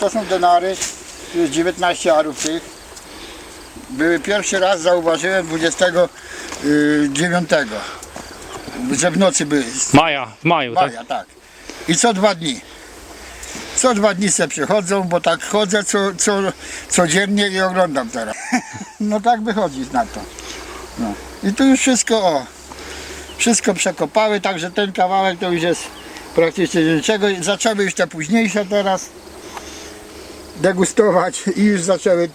to są denary, tu jest 19 arów tych. Były pierwszy raz zauważyłem 29, że w nocy były. Maja, w maju, tak? Maja, tak. I co dwa dni. Co dwa dni se przychodzą, bo tak chodzę co, co, codziennie i oglądam teraz. No tak wychodzi na to. No. I tu już wszystko, o, wszystko przekopały, także ten kawałek to już jest praktycznie niczego. Zaczęły już te późniejsze teraz degustować i już zaczęły,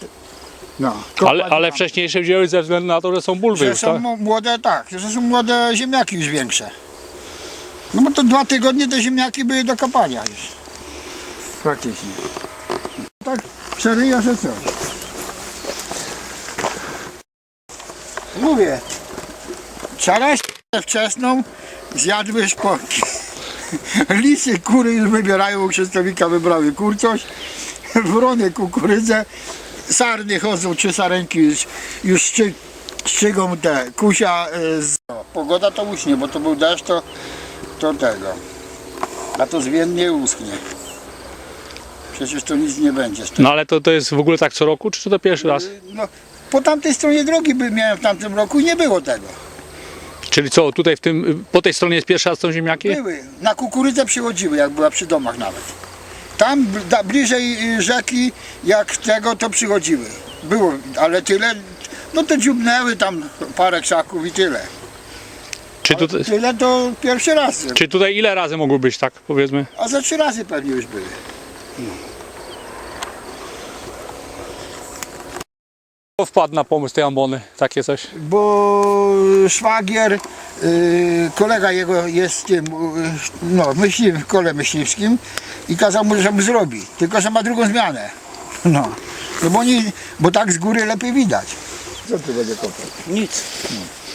no. Ale, ale wcześniejsze wzięły ze względu na to, że są bulwy że już, są tak? młode, tak, że są młode ziemniaki już większe. No bo to dwa tygodnie te ziemniaki były do kopania już. Praktycznie. Tak przeryja, że co? Mówię, czaraś wczesną zjadły szponki. Lisy, kury już wybierają, u Krzysztofika wybrały kur coś, wrony kukurydzę, sarny chodzą, trzy sarenki już, już szczy, szczygą te kusia. e, Z... Pogoda to uśnie, bo to był deszcz, to, to tego. A to zwiennie uschnie. Przecież to nic nie będzie z tego. No ale to, to jest w ogóle tak co roku, czy to pierwszy raz? No, po tamtej stronie drogi by miałem w tamtym roku i nie było tego. Czyli co, tutaj w tym, po tej stronie jest pierwszy raz są ziemniaki? Były. Na kukurydzę przychodziły, jak była przy domach nawet. Tam bliżej y, rzeki, jak tego, to przychodziły. Było, ale tyle, no to dziubnęły tam parę krzaków i tyle. Czy, tu, Tyle to pierwszy raz. czy tutaj ile razy mogło być, tak powiedzmy? A za trzy razy pewnie już były. Kto wpadł na pomysł tej ambony, takie coś? Bo szwagier, kolega jego jest tym, y, no, myśliwym, w kole myśliwskim i kazał mu, żeby zrobi. Tylko, że ma drugą zmianę. No. No bo, oni, bo tak z góry lepiej widać. Co tu będzie kopać? Nic.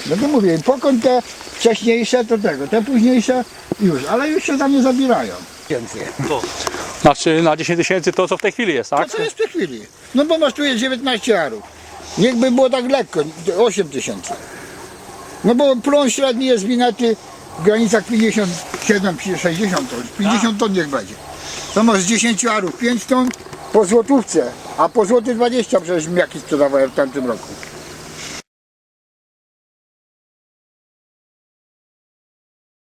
No to mówię, pokąd te wcześniejsze to tego, te późniejsze już, ale już się tam nie zabierają. Więcej. Znaczy na 10 tysięcy to co w tej chwili jest, To tak? co jest w tej chwili? No bo masz tu jest 19 arów. Niechby było tak lekko, 8 tysięcy. No bo plon średni jest winety w granicach 57, 60 ton. 50 ton niech będzie. To masz z 10 arów 5 ton po złotówce, a po złoty 20 przecież jaki sprzedawałem w tamtym roku.